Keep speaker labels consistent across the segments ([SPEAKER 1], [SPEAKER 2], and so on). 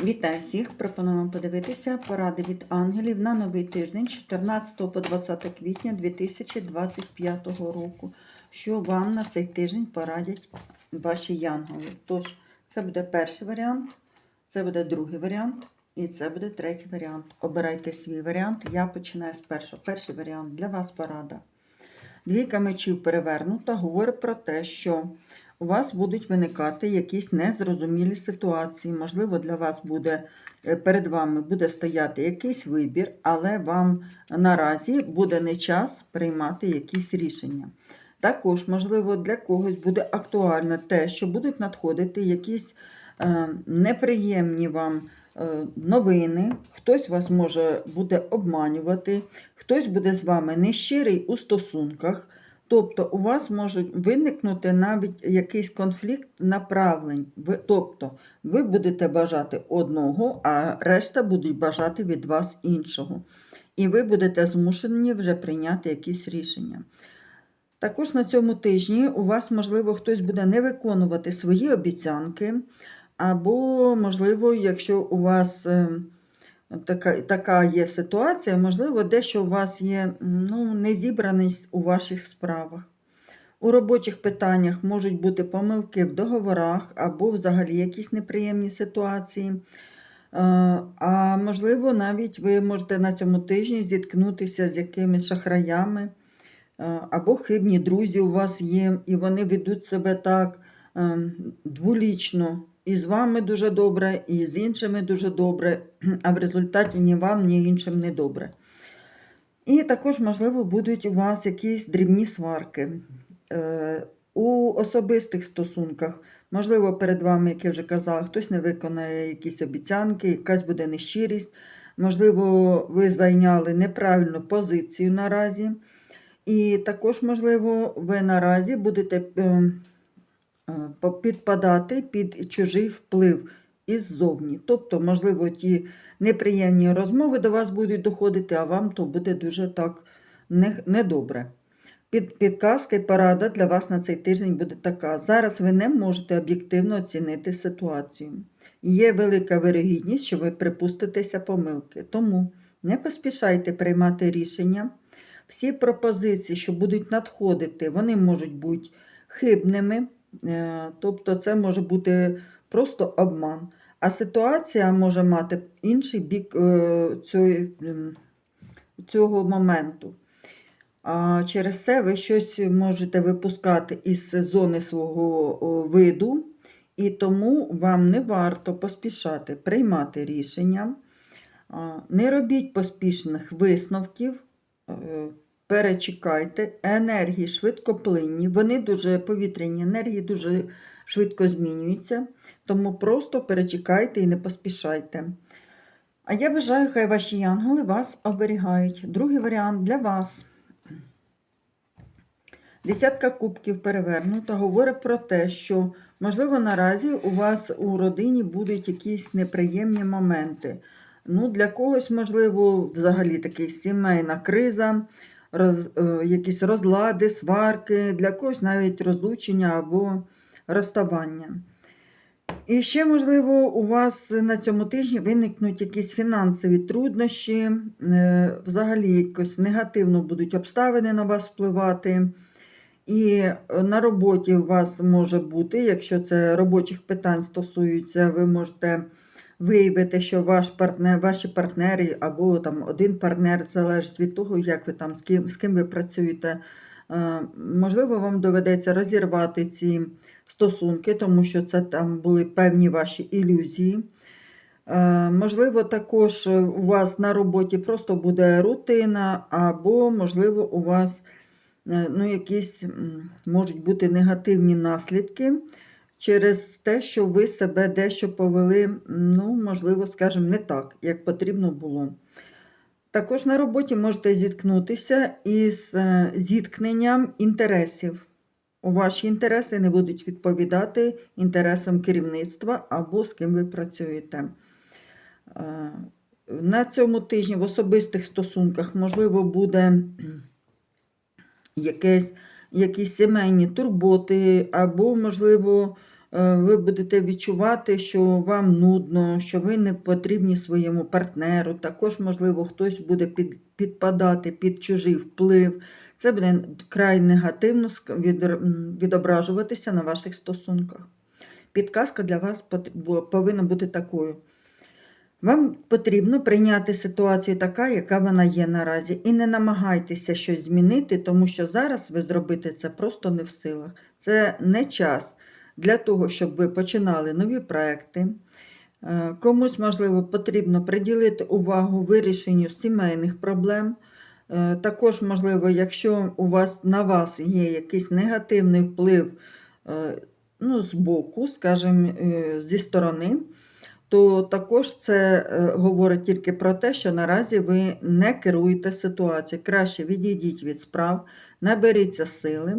[SPEAKER 1] Вітаю всіх! Пропонуємо подивитися поради від ангелів на новий тиждень 14 по 20 квітня 2025 року. Що вам на цей тиждень порадять ваші янголи? Тож, це буде перший варіант, це буде другий варіант і це буде третій варіант. Обирайте свій варіант. Я починаю з першого. Перший варіант для вас порада. Двійка мечів перевернута говорить про те, що у вас будуть виникати якісь незрозумілі ситуації. Можливо, для вас буде е, перед вами буде стояти якийсь вибір, але вам наразі буде не час приймати якісь рішення. Також, можливо, для когось буде актуально те, що будуть надходити якісь е, неприємні вам е, новини, хтось вас може буде обманювати, хтось буде з вами нещирий у стосунках. Тобто у вас можуть виникнути навіть якийсь конфлікт направлень. Ви, тобто ви будете бажати одного, а решта будуть бажати від вас іншого. І ви будете змушені вже прийняти якісь рішення. Також на цьому тижні у вас, можливо, хтось буде не виконувати свої обіцянки, або, можливо, якщо у вас е, така, така є ситуація, можливо, дещо у вас є ну, незібраність у ваших справах. У робочих питаннях можуть бути помилки в договорах або взагалі якісь неприємні ситуації. Е, А можливо, навіть ви можете на цьому тижні зіткнутися з якимись шахраями, е, або хибні друзі у вас є, і вони ведуть себе так е, дволічно. І з вами дуже добре, і з іншими дуже добре, а в результаті ні вам, ні іншим не добре. І також, можливо, будуть у вас якісь дрібні сварки. Е, У особистих стосунках, можливо, перед вами, як я вже казала, хтось не виконає якісь обіцянки, якась буде нещирість. Можливо, ви зайняли неправильну позицію наразі. І також, можливо, ви наразі будете е, е, по- підпадати під чужий вплив іззовні. Тобто, можливо, ті неприємні розмови до вас будуть доходити, а вам то буде дуже так недобре. Під, підказка і порада для вас на цей тиждень буде така. Зараз ви не можете об'єктивно оцінити ситуацію. Є велика вирогідність, що ви припуститеся помилки. Тому не поспішайте приймати рішення. Всі пропозиції, що будуть надходити, вони можуть бути хибними, е, тобто це може бути просто обман. А ситуація може мати інший бік е, цього моменту. Через це ви щось можете випускати із зони свого виду, і тому вам не варто поспішати приймати рішення. Не робіть поспішних висновків, е, перечекайте, енергії швидкоплинні, вони дуже повітряні енергії дуже швидко змінюються, тому просто перечекайте і не поспішайте. А я бажаю, хай ваші янголи вас оберігають. Другий варіант для вас. Десятка кубків перевернута говорить про те, що, можливо, наразі у вас у родині будуть якісь неприємні моменти. Ну, Для когось, можливо, взагалі така сімейна криза, роз, е, якісь розлади, сварки, для когось навіть розлучення або розставання. І ще, можливо, у вас на цьому тижні виникнуть якісь фінансові труднощі, е, взагалі якось негативно будуть обставини на вас впливати. І на роботі у вас може бути, якщо це робочих питань стосується, ви можете виявити, що ваш партнер, ваші партнери або там один партнер залежить від того, як ви там з ким, з ким ви працюєте. Е, Можливо, вам доведеться розірвати ці стосунки, тому що це там були певні ваші ілюзії. Е, Можливо, також у вас на роботі просто буде рутина, або, можливо, у вас е, ну, якісь можуть бути негативні наслідки через те, що ви себе дещо повели, ну, можливо, скажімо, не так, як потрібно було. Також на роботі можете зіткнутися із е, зіткненням інтересів. Ваші інтереси не будуть відповідати інтересам керівництва або з ким ви працюєте. Е, На цьому тижні в особистих стосунках, можливо, буде якесь, якісь сімейні турботи, або, можливо, ви будете відчувати, що вам нудно, що ви не потрібні своєму партнеру. Також, можливо, хтось буде під, підпадати під чужий вплив. Це буде край негативно відображуватися на ваших стосунках. Підказка для вас повинна бути такою. Вам потрібно прийняти ситуацію така, яка вона є наразі, і не намагайтеся щось змінити, тому що зараз ви зробити це просто не в силах. Це не час для того, щоб ви починали нові проекти. Е, Комусь, можливо, потрібно приділити увагу вирішенню сімейних проблем. Е, Також, можливо, якщо у вас на вас є якийсь негативний вплив е, ну, з боку, скажімо, зі сторони, то також це говорить тільки про те, що наразі ви не керуєте ситуацією. Краще відійдіть від справ, наберіться сили,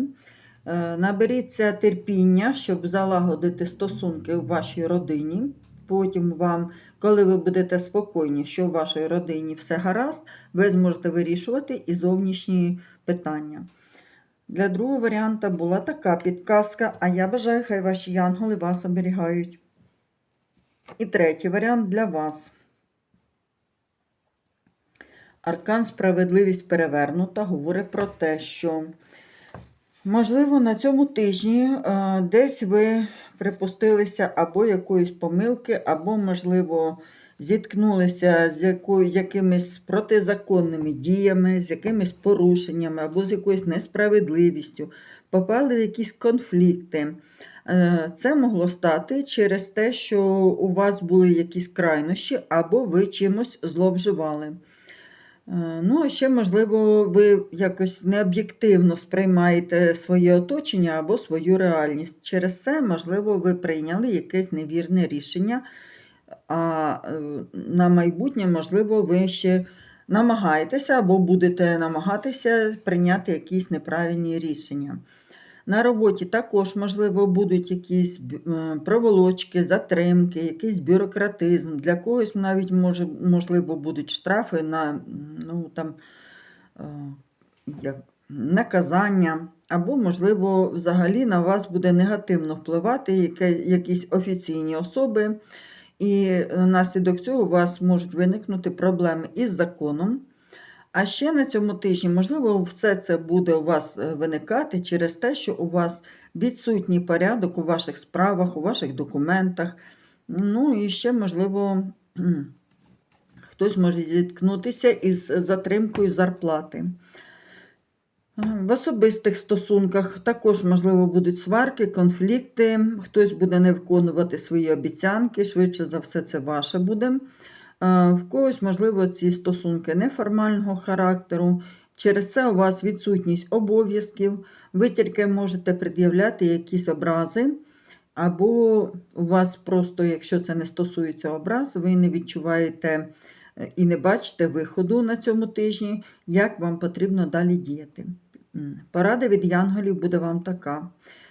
[SPEAKER 1] наберіться терпіння, щоб залагодити стосунки в вашій родині. Потім вам, коли ви будете спокійні, що в вашій родині все гаразд, ви зможете вирішувати і зовнішні питання. Для другого варіанта була така підказка, а я бажаю, хай ваші янголи вас оберігають. І третій варіант для вас. Аркан справедливість перевернута говорить про те, що, можливо, на цьому тижні е, десь ви припустилися або якоїсь помилки, або, можливо, зіткнулися з якимись протизаконними діями, з якимись порушеннями, або з якоюсь несправедливістю, попали в якісь конфлікти. Е, Це могло стати через те, що у вас були якісь крайнощі, або ви чимось зловживали. Е, Ну, а ще, можливо, ви якось необ'єктивно сприймаєте своє оточення або свою реальність. Через це, можливо, ви прийняли якесь невірне рішення, а е, на майбутнє, можливо, ви ще намагаєтеся або будете намагатися прийняти якісь неправильні рішення. На роботі також, можливо, будуть якісь е, проволочки, затримки, якийсь бюрократизм. Для когось навіть може, можливо будуть штрафи на ну, там, е, як, наказання, або, можливо, взагалі на вас буде негативно впливати якісь офіційні особи, і внаслідок цього у вас можуть виникнути проблеми із законом. А ще на цьому тижні, можливо, все це буде у вас е, виникати через те, що у вас відсутній порядок у ваших справах, у ваших документах. Ну і ще, можливо, хтось може зіткнутися із затримкою зарплати. Е, В особистих стосунках також, можливо, будуть сварки, конфлікти, хтось буде не виконувати свої обіцянки, швидше за все, це ваше буде. В когось, можливо, ці стосунки неформального характеру. Через це у вас відсутність обов'язків, ви тільки можете пред'являти якісь образи, або у вас просто, якщо це не стосується образ, ви не відчуваєте е, і не бачите виходу на цьому тижні, як вам потрібно далі діяти. Порада від янголів буде вам така.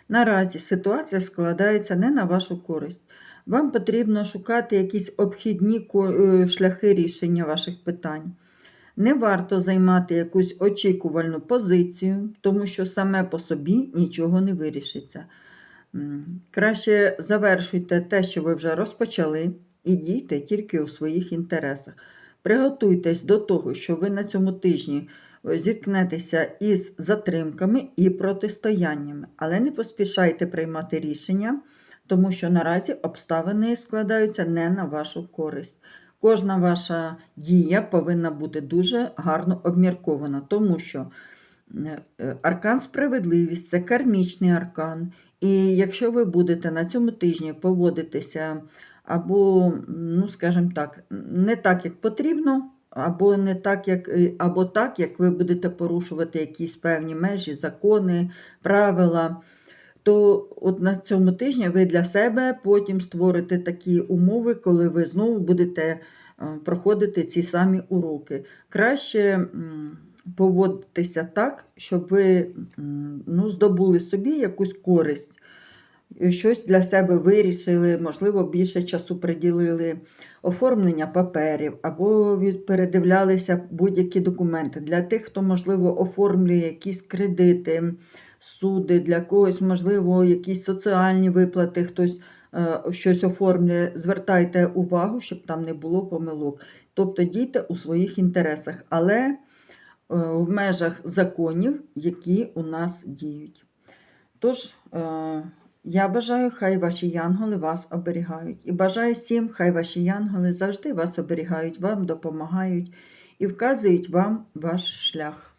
[SPEAKER 1] Наразі ситуація складається не на вашу користь. Вам потрібно шукати якісь обхідні е, шляхи рішення ваших питань. Не варто займати якусь очікувальну позицію, тому що саме по собі нічого не вирішиться. Краще завершуйте те, що ви вже розпочали, і дійте тільки у своїх інтересах. Приготуйтесь до того, що ви на цьому тижні е, зіткнетеся із затримками і протистояннями, але не поспішайте приймати рішення, тому що наразі обставини складаються не на вашу користь. Кожна ваша дія повинна бути дуже гарно обміркована, тому що е, аркан справедливість це кармічний аркан. І якщо ви будете на цьому тижні поводитися або, ну, скажімо так, не так, як потрібно, або не так, як, е, або так, як ви будете порушувати якісь певні межі, закони, правила, то от на цьому тижні ви для себе потім створите такі умови, коли ви знову будете е, проходити ці самі уроки. Краще поводитися так, щоб ви ну, здобули собі якусь користь, щось для себе вирішили, можливо, більше часу приділили оформлення паперів або передивлялися будь-які документи. Для тих, хто, можливо, оформлює якісь кредити, суди, для когось, можливо, якісь соціальні виплати, хтось е, щось оформлює. Звертайте увагу, щоб там не було помилок. Тобто дійте у своїх інтересах, але е, в межах законів, які у нас діють. Тож, е, я бажаю, хай ваші янголи вас оберігають. І бажаю всім, хай ваші янголи завжди вас оберігають, вам допомагають і вказують вам ваш шлях.